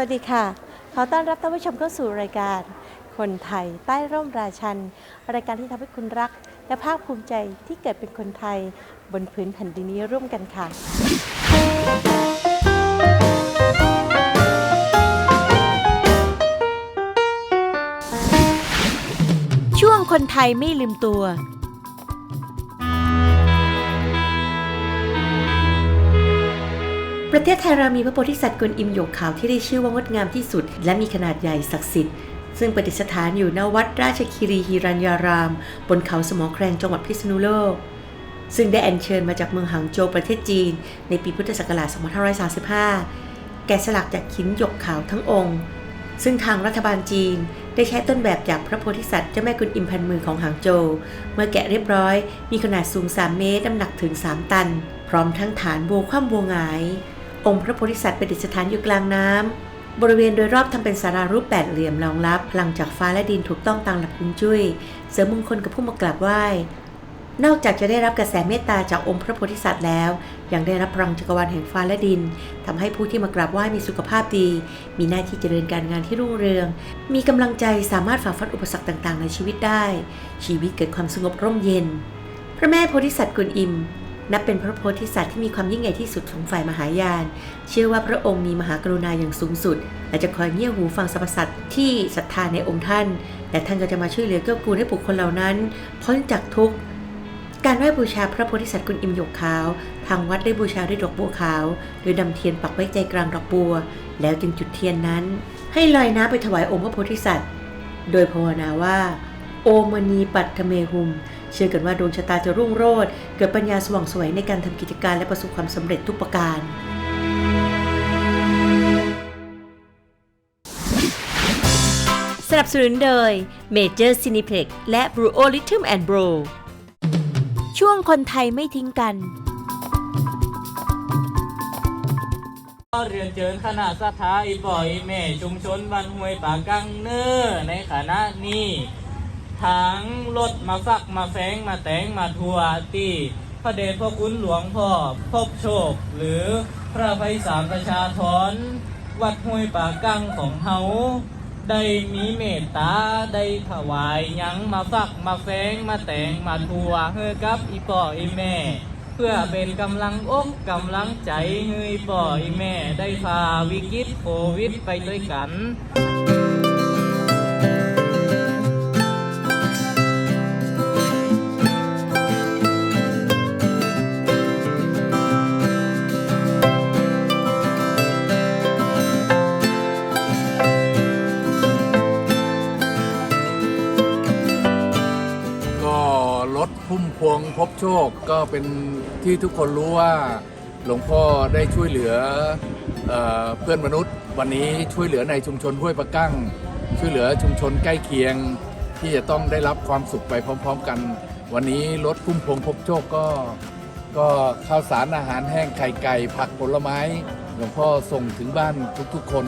วัสดีค่ะ ขอต้อนรับท่านผู้ชมเข้าสู่รายการ คนไทยใต้ร่มราชัน รายการที่ทำให้คุณรัก และภาคภูมิใจที่เกิดเป็นคนไทยบนพื้นแผ่นดินนี้ร่วมกันค่ะ ช่วงคนไทยไม่ลืมตัว ประเทศไทยเรามีพระโพธิสัตว์กวนอิมหยกขาวที่ได้ชื่อว่างดงามที่สุด และมีขนาดใหญ่ศักดิ์สิทธิ์ซึ่งประดิษฐานอยู่ณวัดราชคีรีฮิรัญญาราม บนเขาสมอแครงจังหวัดพิษณุโลก ซึ่งได้อัญเชิญมาจากเมืองหางโจวประเทศจีน ในปีพุทธศักราช 2535 แกะสลักจากหินหยกขาวทั้งองค์ ซึ่งทางรัฐบาลจีนได้ใช้ต้นแบบจากพระโพธิสัตว์เจ้าแม่กุนอิมพันมือของหางโจวเมื่อแกะเรียบร้อย มีขนาดสูง 3 เมตรน้ำหนักถึง 3 ตัน พร้อมทั้งฐานโบวคว่ำโบวงาย องค์พระโพธิสัตว์ประดิษฐานอยู่กลางน้ำบริเวณโดยรอบทำเป็นสารารูปแปดเหลี่ยมรองรับพลังจากฟ้าและดินถูกต้องตามหลักฮวงจุ้ย เสริมมงคลกับผู้มากราบไหว้ นอกจากจะได้รับกระแสเมตตาจากองค์พระโพธิสัตว์แล้ว ยังได้รับพลังจักรวาลแห่งฟ้าและดินทำให้ผู้ที่มากราบไหว้มีสุขภาพดี มีหน้าที่เจริญการงานที่รุ่งเรือง มีกำลังใจสามารถฝ่าฟันอุปสรรคต่าง ๆ ในชีวิตได้ ชีวิตเกิดความสงบร่มเย็น พระแม่โพธิสัตว์กุนอิม นับเป็นพระโพธิสัตว์ที่มีความยิ่งใหญ่ที่สุดของฝ่ายมหายาน เชื่อว่าพระองค์มีมหากรุณาอย่างสูงสุดและจะคอยเงี่ยหูฟังสรรพสัตว์ที่ศรัทธาในองค์ท่าน และท่านก็จะมาช่วยเหลือเกื้อกูลให้บุคคลเหล่านั้น พ้นจากทุกข์การไหว้บูชาพระโพธิสัตว์กุนอิมหยกขาว ทางวัดได้บูชาด้วยดอกบัวขาว โดยนำเทียนปักไว้ใจกลางดอกบัว แล้วจึงจุดเทียนนั้น ให้ลอยน้ำไปถวายองค์พระโพธิสัตว์ โดยภาวนาว่า โอมณีปัตเมหุม เชื่อกันว่าดวงชะตาจะรุ่งโรจน์เกิดปัญญาสว่างสวยในการทำกิจการและประสบความสำเร็จทุกประการสนับสนุนโดย Major Cineplex และ Bro Rhythm and Bro ช่วงคนไทยไม่ทิ้งกันก็เรียนเชิญคณะสถาอีปอยแม่ชุมชนบ้านห้วยป่ากังเนอร์ในคณะนี้ ทั้งรถมาฟักมาแฝงมาแต่งมาทัวตีพระเดชพระคุณหลวงพ่อพบโชค หรือพระไพศาลประชาธรวัดห้วยป่ากังของเฮาได้มีเมตตาได้ถวายยังมาฟักมาแฝงมาแต่งมาทัวเฮือกับอีป่ออีแม่ เพื่อเป็นกำลังอกกำลังใจเฮยป่อยแม่ได้พาวิกฤตโควิดไปด้วยกัน พบโชคก็เป็นที่ทุกคนรู้ว่าหลวงพ่อได้ช่วยเหลือเออเพื่อนมนุษย์วันนี้ช่วยเหลือในชุมชนห้วยปะกั้ง ช่วยเหลือชุมชนใกล้เคียง ที่จะต้องได้รับความสุขไปพร้อม ๆ กัน วันนี้รถพุ่มพวงพบโชคก็ ก็ข้าวสารอาหารแห้งไข่ไก่ ผักผลไม้ หลวงพ่อส่งถึงบ้านทุกๆคน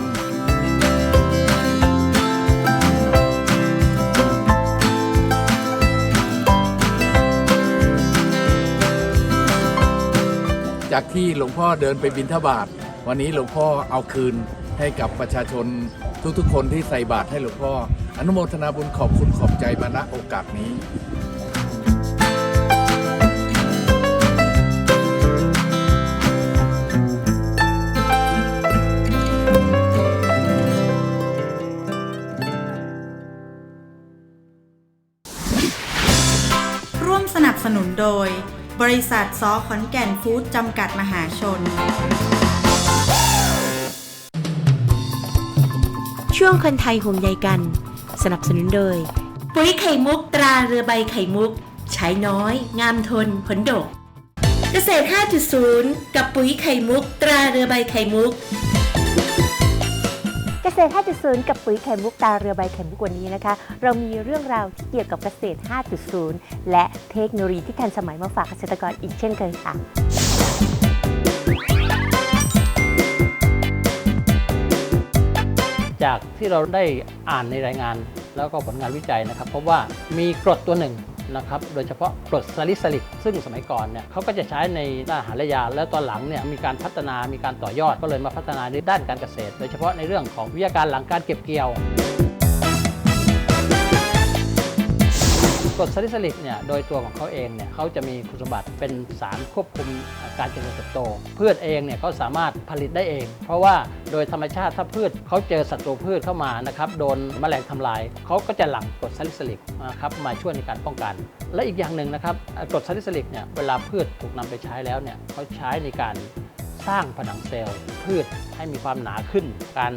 จากที่หลวงพ่อเดินไปบิณฑบาตวันนี้หลวงพ่อเอาคืนให้กับประชาชนทุกๆ คนที่ใส่บาตรให้หลวงพ่อ อนุโมทนาบุญขอบคุณขอบใจมาณโอกาสนี้สนุนโดย บริษัทซอขอนแก่นฟู้ดจำกัดมหาชน ช่วงคนไทยห่วงใยกัน สนับสนุนโดย ปุ๋ยไข่มุกตราเรือใบไข่มุก ใช้น้อย งามทนผลดก เกษตร 5.0 กับปุ๋ยไข่มุก ตราเรือใบไข่มุกเก ษตร 5.0 กับปุ๋ยไข่มุกตาเรือใบไข่มุกวันนี้นะคะ เรามีเรื่องราวที่เกี่ยวกับเกษตร 5.0 และเทคโนโลยีที่ทันสมัยมาฝากเกษตรกรอีกเช่นเคยค่ะ จากที่เราได้อ่านในรายงานแล้วก็ผลงานวิจัยนะครับพบว่ามีกรดตัวหนึ่ง นะครับโดยเฉพาะกรดซาลิซิลิก ซึ่งสมัยก่อนเนี่ยเขาก็จะใช้ในด้านอาหารและยา แล้วตอนหลังเนี่ยมีการพัฒนามีการต่อยอดก็เลยมาพัฒนาในด้านการเกษตร โดยเฉพาะในเรื่องของวิทยาการหลังการเก็บเกี่ยว กรดซาลิซิลิกเนี่ยโดยตัวของเขาเองเนี่ยเขาจะมีคุณสมบัติเป็นสารควบคุมการเจริญเติบโต พืชเองเนี่ยเขาสามารถผลิตได้เอง เพราะว่าโดยธรรมชาติถ้าพืชเขาเจอศัตรูพืชเข้ามานะครับโดนแมลงทำลายเขาก็จะหลั่งกรดซาลิซิลิกนะครับมาช่วยในการป้องกัน และอีกอย่างหนึ่งนะครับกรดซาลิซิลิกเนี่ยเวลาพืชถูกนำไปใช้แล้วเนี่ยเขาใช้ในการสร้างผนังเซลล์ พืชให้มีความหนาขึ้น การ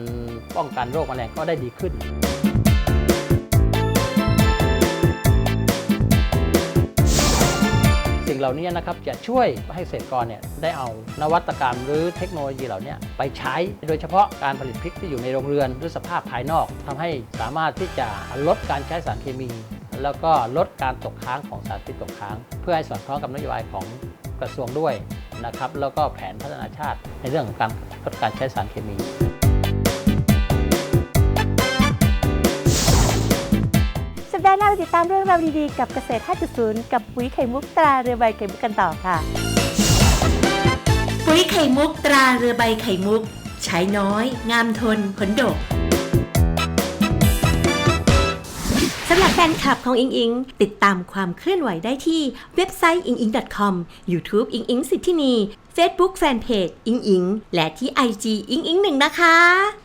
ป้องกันโรคแมลงก็ได้ดีขึ้น สิ่งเหล่านี้นะครับจะช่วยให้เกษตรกรเนี่ยได้เอานวัตกรรมหรือเทคโนโลยีเหล่านี้ไปใช้ โดยเฉพาะการผลิตพริกที่อยู่ในโรงเรือนหรือสภาพภายนอกทำให้สามารถที่จะลดการใช้สารเคมี แล้วก็ลดการตกค้างของสารพิษตกค้าง เพื่อให้สอดคล้องกับนโยบายของกระทรวงด้วยนะครับแล้วก็แผนพัฒนาชาติในเรื่องของการลดการใช้สารเคมี ติดตามเรื่องราวดีๆ กับเกษตร 5.0 กับปุ๋ยไข่มุกตราเรือใบไข่มุกกันต่อค่ะ ปุ๋ยไข่มุกตราเรือใบไข่มุก ใช้น้อย งามทนผลดกสำหรับแฟนคลับของอิงอิง ติดตามความเคลื่อนไหวได้ที่เว็บไซต์ i n g i n g com YouTube อิงอิงสิทธินี Facebook Fanpage อิงอิง และที่ IG อิงอิงหนึ่งนะคะ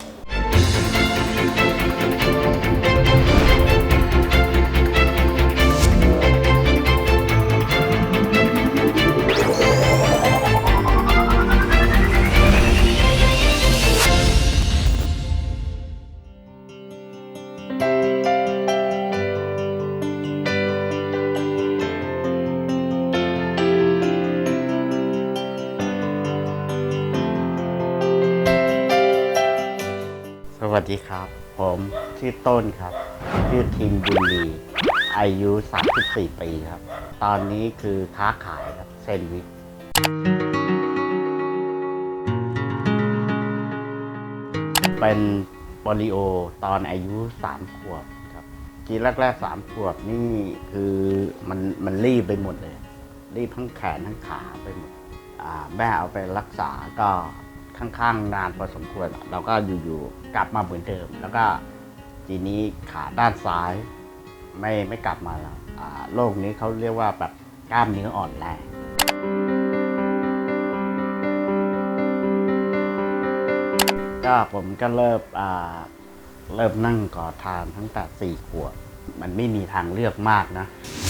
ดีครับ ผมชื่อต้นครับชื่อทิมบุญลีอายุ 34 ปีครับ ตอนนี้คือค้าขายครับเซนด์วิชเป็นโปลิโอตอนอายุ 3 ขวบครับทีแรกๆ 3 ขวบนี่คือมันมันรีบไปหมดเลย รีบทั้งแขนทั้งขาไปหมดแม่เอาไปรักษาก็ ค่อนข้างนานพอสมควร เราก็อยู่ๆกลับมาเหมือนเดิม แล้วก็ทีนี้ขาด้านซ้ายไม่ไม่กลับมาแล้วโรคนี้เขาเรียกว่าแบบกล้ามเนื้ออ่อนแรงก็ผมก็เริ่มเริ่มนั่งก่อทานตั้งแต่สี่ขวบมันไม่มีทางเลือกมากนะ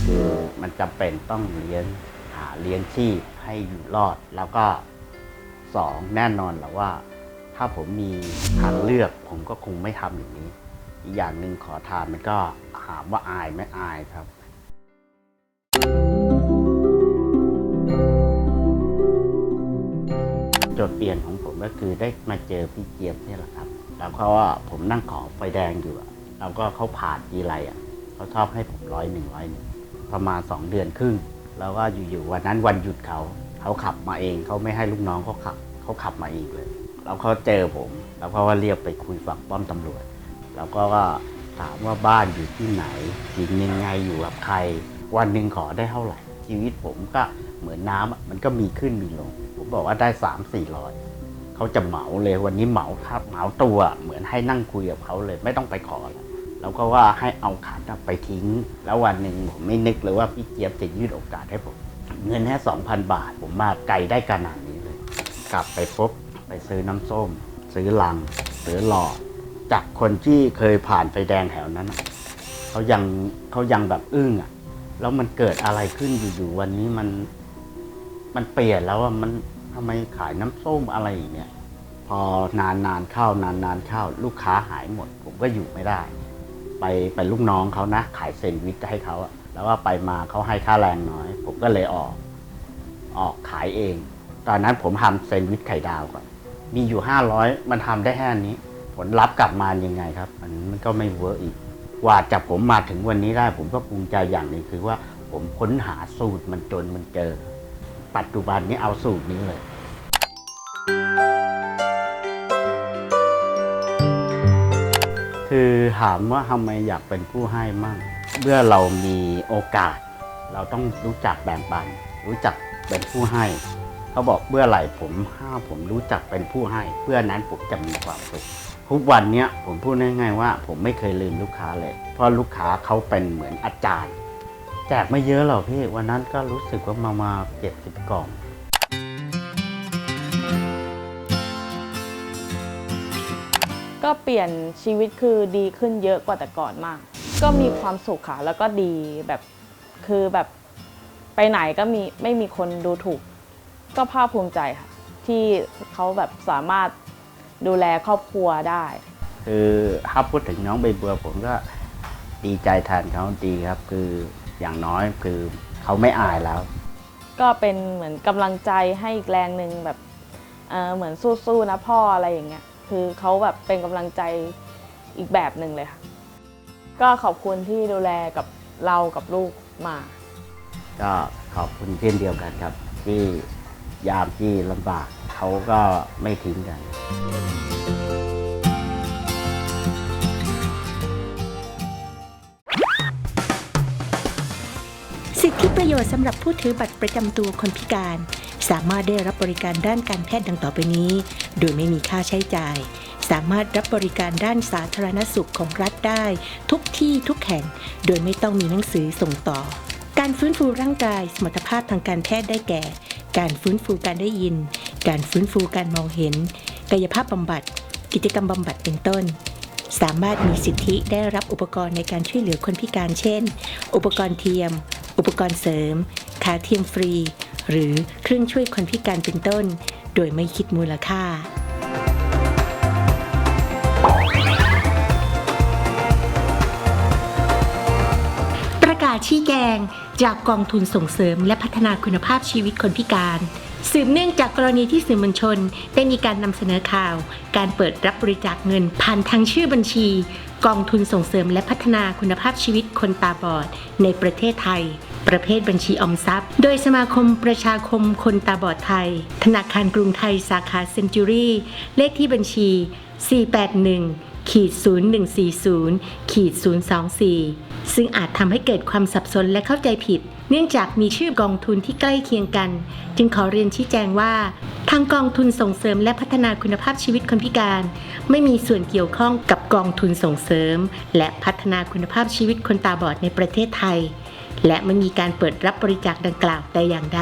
คือมันจำเป็นต้องเลี้ยงหาเลี้ยงชีพให้อยู่รอดแล้วก็ สองแน่นอนแหละว่า ถ้าผมมีทางเลือกผมก็คงไม่ทำอย่างนี้ อีกอย่างหนึ่งขอทานมันก็ถามว่าอายไหม่อายครับจุดเปลี่ยนของผมก็คือได้มาเจอพี่เจี๊ยบนี่แหละครับ แล้วก็ว่าผมนั่งขอไฟแดงอยู่อะแล้วก็เขาผ่านทีไรอะเขาชอบให้ผมร้อยหนึ่งร้อยหนึ่งประมาณสองเดือนครึ่ง แล้วก็อยู่ๆวันนั้นวันหยุดเขา เขาขับมาเองเขาไม่ให้ลูกน้องเขาขับเขาขับมาเองเลย แล้วเขาเจอผม แล้วเขาก็เรียกไปคุยฝั่งป้อมตำรวจ แล้วก็ถามว่าบ้านอยู่ที่ไหนกินยังไงอยู่กับใคร วันหนึ่งขอได้เท่าไหร่ ชีวิตผมก็เหมือนน้ำมันก็มีขึ้นมีลง ผมบอกว่าได้สามสี่ร้อยเขาจะเหมาเลยวันนี้เหมาครับเหมาตัวเหมือนให้นั่งคุยกับเขาเลย ไม่ต้องไปขอแล้วแล้วก็ว่าให้เอาขันไปทิ้ง แล้ววันหนึ่งผมไม่นึกเลยว่าพี่เจี๊ยบจะยื่นโอกาสให้ผม เงินแค่สองพันบาท ผมมาไกลได้ขนาดนี้เลย กลับไปปุ๊บไปซื้อน้ำส้ม ซื้อลัง ซื้อหลอด จากคนที่เคยผ่านไฟแดงแถวนั้นน่ะเขายังเขายังแบบอึ้งอะ แล้วมันเกิดอะไรขึ้นอยู่ๆวันนี้มัน มันเปลี่ยนแล้วอะมันทำไมขายน้ำส้มอะไรอย่างเงี้ยพอนานนานๆเข้านานนานๆเข้า ลูกค้าหายหมด ผมก็อยู่ไม่ได้ ไปไปลูกน้องเขานะ ขายเซนด์วิชให้เขาอะ แล้วว่าไปมาเขาให้ค่าแรงน้อย ผมก็เลยออก ออกขายเอง ตอนนั้นผมทำแซนด์วิชไข่ดาวก่อน มีอยู่ 500 มันทำได้แค่นี้ ผลลัพธ์กลับมายังไงครับ มันมันก็ไม่เวิร์กอีกกว่าจะผมมาถึงวันนี้ได้ ผมก็ภูมิใจอย่างหนึ่งคือว่าผมค้นหาสูตรมันจนมันเจอ ปัจจุบันนี้เอาสูตรนี้เลยคือถามว่าทำไมอยากเป็นผู้ให้มั่ง เมื่อเรามีโอกาส เราต้องรู้จักแบ่งปัน รู้จักเป็นผู้ให้ เขาบอกเมื่อไหร่ผมห้าผมรู้จักเป็นผู้ให้ เพื่อนั้นผมจะมีความสุขทุกวันนี้ผมพูดง่ายๆว่า ผมไม่เคยลืมลูกค้าเลย เพราะลูกค้าเขาเป็นเหมือนอาจารย์แจกไม่เยอะหรอกพี่วันนั้นก็รู้สึกว่ามามาเจ็ดสิบกล่องก็เปลี่ยนชีวิตคือดีขึ้นเยอะกว่าแต่ก่อนมาก ก็มีความสุขค่ะ แล้วก็ดีแบบคือแบบไปไหนก็มีไม่มีคนดูถูก ก็ภาคภูมิใจค่ะ ที่เขาแบบสามารถดูแลครอบครัวได้ คือถ้าพูดถึงน้องใบบัวผมก็ดีใจแทนเขาดีครับ คืออย่างน้อยคือเขาไม่อายแล้ว ก็เป็นเหมือนกำลังใจให้อีกแรงหนึ่งแบบเออเหมือนสู้ๆนะพ่ออะไรอย่างเงี้ยคือเขาแบบเป็นกำลังใจอีกแบบหนึ่งเลยค่ะ ก็ขอบคุณที่ดูแลกับเรากับลูกมา ก็ขอบคุณเช่นเดียวกันครับ ที่ยามที่ลำบากเขาก็ไม่ทิ้งกัน สิทธิประโยชน์สำหรับผู้ถือบัตรประจำตัวคนพิการ สามารถได้รับบริการด้านการแพทย์ดังต่อไปนี้ โดยไม่มีค่าใช้จ่าย สามารถรับบริการด้านสาธารณสุขของรัฐได้ ทุกที่ทุกแห่ง โดยไม่ต้องมีหนังสือส่งต่อ การฟื้นฟูร่างกายสมรรถภาพทางการแพทย์ได้แก่ การฟื้นฟูการได้ยิน การฟื้นฟูการมองเห็น กายภาพบำบัด กิจกรรมบำบัดเป็นต้น สามารถมีสิทธิได้รับอุปกรณ์ในการช่วยเหลือคนพิการเช่น อุปกรณ์เทียม อุปกรณ์เสริมขาเทียมฟรี หรือเครื่องช่วยคนพิการเป็นต้น โดยไม่คิดมูลค่า ชี้แจงจากกองทุนส่งเสริม และพัฒนาคุณภาพชีวิตคนพิการ สืบเนื่องจากกรณีที่สื่อมวลชน ได้มีการนำเสนอข่าว การเปิดรับบริจาคเงินผ่านทางชื่อบัญชี กองทุนส่งเสริมและพัฒนาคุณภาพชีวิตคนตาบอด ในประเทศไทย ประเภทบัญชีออมทรัพย์ โดยสมาคมประชาคมคนตาบอดไทย ธนาคารกรุงไทยสาขาเซนจูรี่เลขที่บัญชี 481 ขีด0140ขีด024 ซึ่งอาจทำให้เกิดความสับสนและเข้าใจผิด เนื่องจากมีชื่อกองทุนที่ใกล้เคียงกัน จึงขอเรียนชี้แจงว่า ทางกองทุนส่งเสริมและพัฒนาคุณภาพชีวิตคนพิการ ไม่มีส่วนเกี่ยวข้องกับกองทุนส่งเสริม และพัฒนาคุณภาพชีวิตคนตาบอดในประเทศไทย และไม่มีการเปิดรับบริจาคดังกล่าวแต่อย่างใด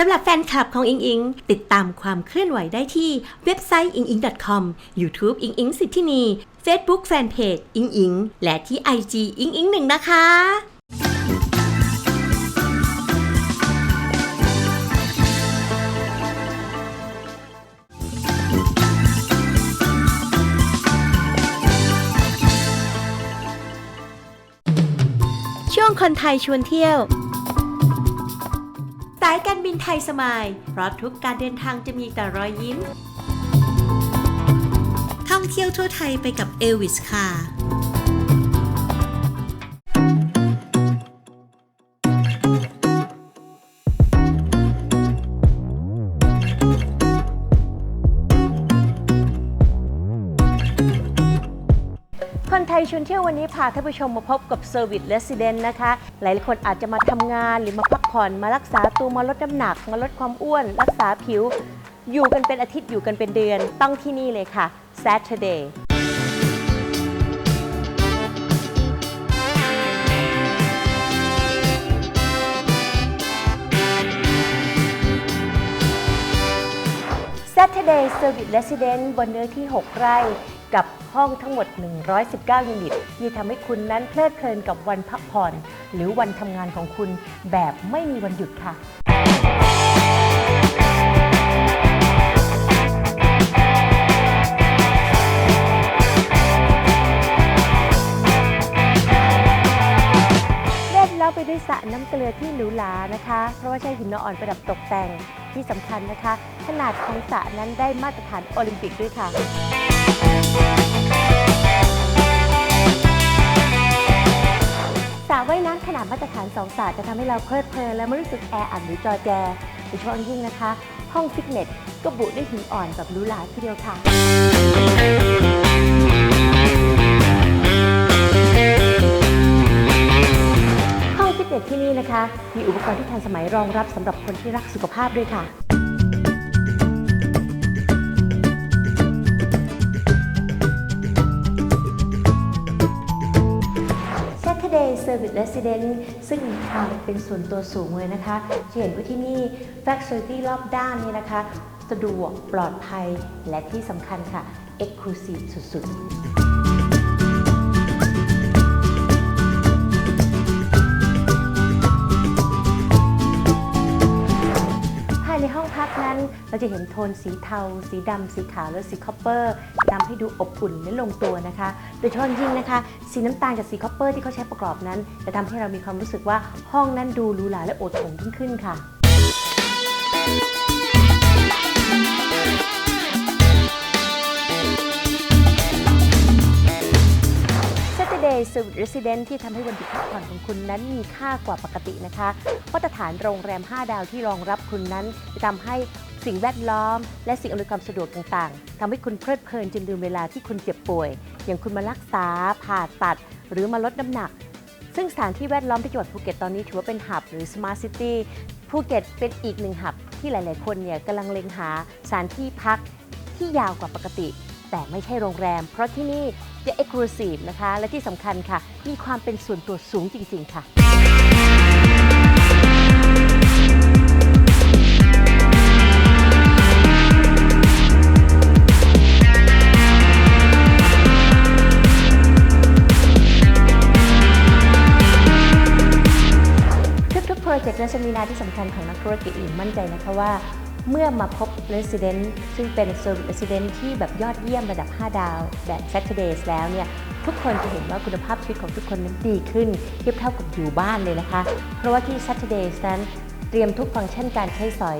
สำหรับแฟนคลับของอิงอิง ติดตามความเคลื่อนไหวได้ที่เว็บไซต์อิงอิง .com YouTube อิงอิงสิทธินี Facebook Fanpage อิงอิง และที่ IG อิงอิงหนึ่งนะคะช่วงคนไทยชวนเที่ยวายการบินไทยสมายเพราะทุกการเดินทางจะมีแต่รอยยิ้ม ท่องเที่ยวทั่วไทยไปกับเอวิสค่ะ คนไทยชวนเที่ยววันนี้พาท่านผู้ชมมาพบกับ Service Resident นะคะ หลายๆคนอาจจะมาทำงานหรือมาพัก ผ่อนมารักษาตัวมาลดน้ำหนัก มาลดความอ้วน รักษาผิว อยู่กันเป็นอาทิตย์อยู่กันเป็นเดือน ต้องที่นี่เลยค่ะ Saturday ซ Saturday Service Resident บนเนื้อที่ 6 ไร่ กับห้องทั้งหมด 119 ยูนิตที่ทำให้คุณนั้นเพลิดเพลินกับวันพักผ่อน หรือวันทำงานของคุณแบบไม่มีวันหยุดค่ะ เล่นแล้วไปด้วยสระน้ำเกลือที่หรูหรานะคะ เพราะว่าใช้หินอ่อนประดับตกแต่งที่สำคัญนะคะ ขนาดของสระนั้นได้มาตรฐานโอลิมปิกด้วยค่ะ สระว่ายน้ำขนาดมาตรฐาน2สระจะทำให้เราเพลิดเพลินและไม่รู้สึกแออัดหรือจอแจโดยเฉพาะอย่างยิ่งนะคะ ห้องฟิตเนสก็บุด้วยหินอ่อนแบบหรูหราทีเดียวค่ะ ห้องฟิตเนสที่นี่นะคะ มีอุปกรณ์ที่ทันสมัยรองรับสำหรับคนที่รักสุขภาพด้วยค่ะ Service Resident ซึ่งมีความเป็นส่วนตัวสูงเลยนะคะ จะเห็นว่าที่นี่ Facility รอบด้านนี้นะคะ สะดวกปลอดภัยและที่สำคัญค่ะ Exclusive สุดๆ กนั้น เราจะเห็นโทนสีเทา สีดำ สีขาว และสีคอปเปอร์ทำให้ดูอบอุ่นและลงตัวนะคะ โดยเฉพาะยิ่งนะคะ สีน้ำตาลกับสีคอปเปอร์ที่เขาใช้ประกอบนั้น จะทำให้เรามีความรู้สึกว่าห้องนั้นดูหรูหราและโอดโถงยิ่งขึ้นค่ะ Saturday Service Resident ที่ทำให้วันหยุดพักผ่อนของคุณนั้นมีค่ากว่าปกตินะคะมาตรฐานโรงแรม 5 ดาวที่รองรับคุณนั้นจะทำให้สิ่งแวดล้อม และสิ่งอำนวยความสะดวกต่างๆทำให้คุณเพลิดเพลินจนลืมเวลาที่คุณเจ็บป่วย อย่างคุณมารักษาผ่าตัด หรือมาลดน้ำหนัก ซึ่งสถานที่แวดล้อมที่จังหวัดภูเก็ตตอนนี้ถือว่าเป็นหับหรือ Smart City ภูเก็ตเป็นอีกหนึ่งหับที่หลาย ๆ คนเนี่ยกำลังเล็งหาสถานที่พักที่ยาวกว่าปกติ แต่ไม่ใช่โรงแรม เพราะที่นี่จะ Exclusive นะคะ และที่สำคัญค่ะ มีความเป็นส่วนตัวสูงจริง ๆ ค่ะ ทุกๆโปรเจกต์และเซมินาที่สำคัญของนักธุรกิจอื่นมั่นใจนะคะว่า เมื่อมาพบ Resident ซึ่งเป็น Service Resident ที่แบบยอดเยี่ยมระดับ 5 ดาว แบบ Saturdays แล้วเนี่ย ทุกคนจะเห็นว่าคุณภาพชีวิตของทุกคนนั้นดีขึ้น เทียบเท่ากับอยู่บ้านเลยนะคะ เพราะว่าที่ Saturdays นั้นเตรียมทุกฟังก์ชันการใช้สอย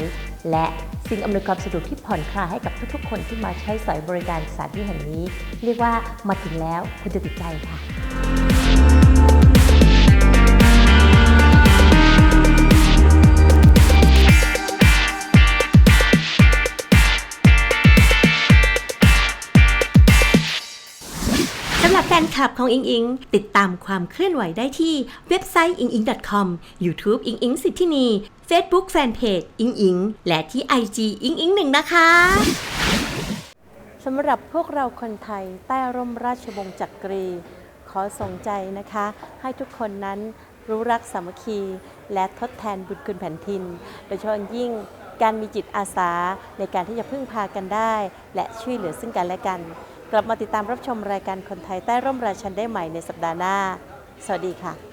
และสิ่งอำนวยความสะดวกที่ผ่อนคลายให้กับทุกๆ คนที่มาใช้สอยบริการสถานที่แห่งนี้ เรียกว่ามาถึงแล้วคุณจะติดใจค่ะำหรับแฟนคลับของอิงอิงติดตามความเคลื่อนไหวได้ที่เว็บไซต์ inging.com YouTube อิงอิงสิทธินี Facebook Fanpage อิงอิงและที่ IG อิงอิงหนึ่งนะคะสำหรับพวกเราคนไทยใต้ร่มราชวงศ์จักรี ขอส่งใจนะคะ ให้ทุกคนนั้นรู้รักสามัคคี และทดแทนบุญคุณแผ่นดิน โดยเฉพาะยิ่งการมีจิตอาสาในการที่จะพึ่งพากันได้ และช่วยเหลือซึ่งกันและกัน กลับมาติดตามรับชมรายการคนไทยใต้ร่มราชันได้ใหม่ในสัปดาห์หน้า สวัสดีค่ะ